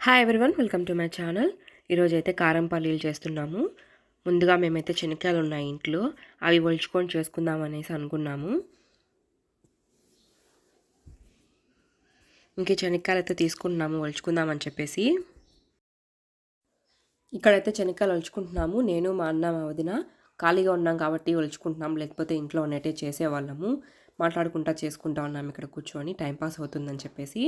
Hi everyone welcome to my channel ఈరోజు అయితే కారం పల్లీలు చేస్తున్నాము. ముందుగా మేమైతే శనక్కాయలు ఉన్నాయి ఇంట్లో. అవి ఒలుచుకొని చేసుకుందాం అనేసి అనుకున్నాము. ఇంక శనక్కాయలు అయితే తీసుకుంటున్నాము ఒలుచుకుందామని చెప్పేసి. ఇక్కడైతే శనక్కాయలు ఒలుచుకుంటున్నాము. నేను మా అన్న మా వదిన ఖాళీగా ఉన్నాం కాబట్టి ఒలుచుకుంటున్నాం. లేకపోతే ఇంట్లో ఉన్నట్టే చేసేవాళ్ళము. మాట్లాడుకుంటా చేసుకుంటా ఉన్నాము ఇక్కడ కూర్చొని. టైంపాస్ అవుతుందని చెప్పేసి.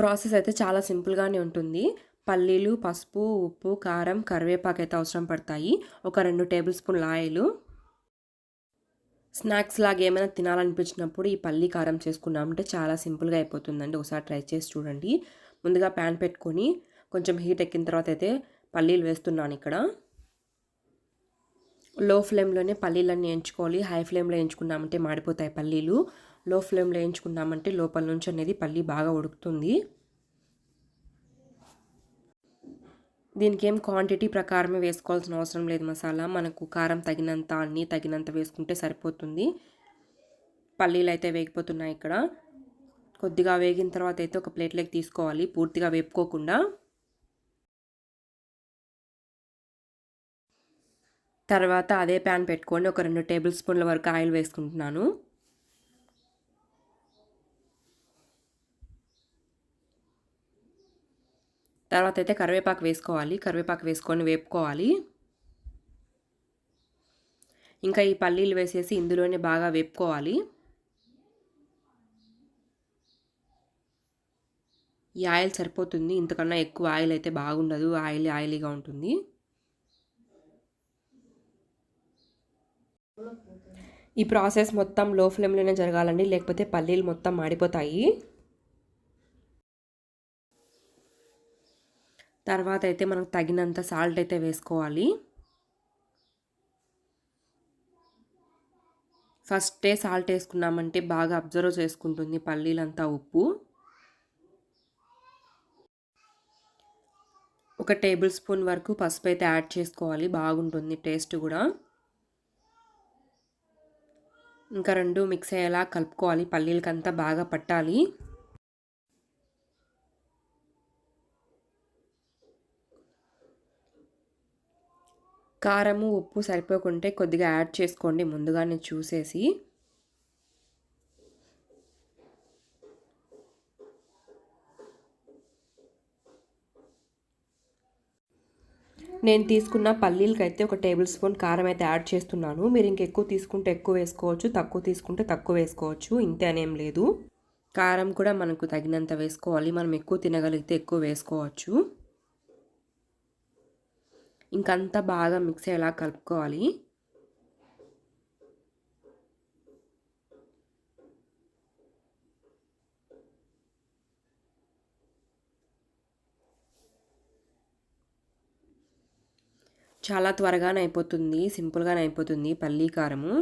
ప్రాసెస్ అయితే చాలా సింపుల్గానే ఉంటుంది. పల్లీలు పసుపు ఉప్పు కారం కరివేపాకు అయితే అవసరం పడతాయి. ఒక రెండు టేబుల్ స్పూన్ల ఆయిల్. స్నాక్స్ లాగా ఏమైనా తినాలనిపించినప్పుడు ఈ పల్లీ కారం చేసుకున్నామంటే చాలా సింపుల్గా అయిపోతుందండి. ఒకసారి ట్రై చేసి చూడండి. ముందుగా ప్యాన్ పెట్టుకొని కొంచెం హీట్ ఎక్కిన తర్వాత అయితే పల్లీలు వేస్తున్నాను ఇక్కడ. లో ఫ్లేమ్లోనే పల్లీలన్నీ ఎంచుకోవాలి హై ఫ్లేమ్లో ఎంచుకున్నామంటే మాడిపోతాయి పల్లీలు. లో ఫ్లేమ్లో ఎంచుకున్నామంటే లోపల నుంచి అనేది పల్లీ బాగా ఉడుకుతుంది. దీనికి ఏం క్వాంటిటీ ప్రకారమే వేసుకోవాల్సిన అవసరం లేదు మసాలా. మనకు కారం తగినంత అన్నీ తగినంత వేసుకుంటే సరిపోతుంది. పల్లీలు అయితే వేగిపోతున్నాయి ఇక్కడ. కొద్దిగా వేగిన తర్వాత అయితే ఒక ప్లేట్లోకి తీసుకోవాలి. పూర్తిగా వేపుకోకుండా. తర్వాత అదే ప్యాన్ పెట్టుకొని ఒక రెండు టేబుల్ స్పూన్ల వరకు ఆయిల్ వేసుకుంటున్నాను. తర్వాత అయితే కరివేపాకు వేసుకోవాలి. కరివేపాకు వేసుకొని వేపుకోవాలి. ఇంకా ఈ పల్లీలు వేసేసి ఇందులోనే బాగా వేపుకోవాలి. ఈ ఆయిల్ సరిపోతుంది. ఇంతకన్నా ఎక్కువ ఆయిల్ అయితే బాగుండదు. ఆయిల్ ఆయిలీగా ఉంటుంది. ఈ ప్రాసెస్ మొత్తం లో ఫ్లేమ్లోనే జరగాలండి. లేకపోతే పల్లీలు మొత్తం మాడిపోతాయి. తర్వాత అయితే మనకు తగినంత సాల్ట్ అయితే వేసుకోవాలి. ఫస్టే సాల్ట్ వేసుకున్నామంటే బాగా అబ్జర్వ్ చేసుకుంటుంది పల్లీలంతా ఉప్పు. ఒక టేబుల్ స్పూన్ వరకు పసుపు అయితే యాడ్ చేసుకోవాలి బాగుంటుంది టేస్ట్ కూడా. ఇంకా రెండు మిక్స్ అయ్యేలా కలుపుకోవాలి పల్లీలకంతా బాగా పట్టాలి. కారము ఉప్పు సరిపోకుంటే కొద్దిగా యాడ్ చేసుకోండి. ముందుగానే చూసేసి. నేను తీసుకున్న పల్లీలకి అయితే ఒక టేబుల్ స్పూన్ కారం అయితే యాడ్ చేస్తున్నాను. మీరు ఇంకెక్కువ తీసుకుంటే ఎక్కువ వేసుకోవచ్చు తక్కువ తీసుకుంటే తక్కువ వేసుకోవచ్చు. ఇంతే అనేం లేదు. కారం కూడా మనకు తగినంత వేసుకోవాలి. మనం ఎక్కువ తినగలిగితే ఎక్కువ వేసుకోవచ్చు. ఇంకంతా బాగా మిక్స్ అయ్యేలా కలుపుకోవాలి. చాలా త్వరగానే అయిపోతుంది సింపుల్గానే అయిపోతుంది పల్లీ కారము.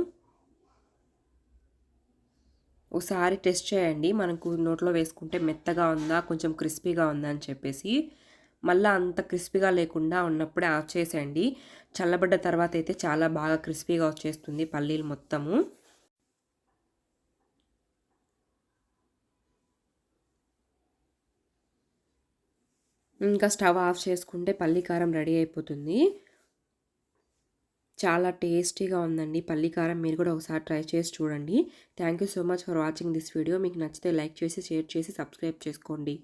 ఒకసారి టెస్ట్ చేయండి మనకు నోట్లో వేసుకుంటే మెత్తగా ఉందా కొంచెం క్రిస్పీగా ఉందా అని చెప్పేసి. మళ్ళీ అంత క్రిస్పీగా లేకుండా ఉన్నప్పుడే ఆఫ్ చేసేయండి. చల్లబడ్డ తర్వాత అయితే చాలా బాగా క్రిస్పీగా వచ్చేస్తుంది పల్లీలు మొత్తము. ఇంకా స్టవ్ ఆఫ్ చేసుకుంటే పల్లికారం రెడీ అయిపోతుంది. చాలా టేస్టీగా ఉందండి పల్లి కారం. మీరు కూడా ఒకసారి ట్రై చేసి చూడండి. Thank you so much for watching this video మీకు నచ్చితే లైక్ చేసి షేర్ చేసి సబ్స్క్రైబ్ చేసుకోండి.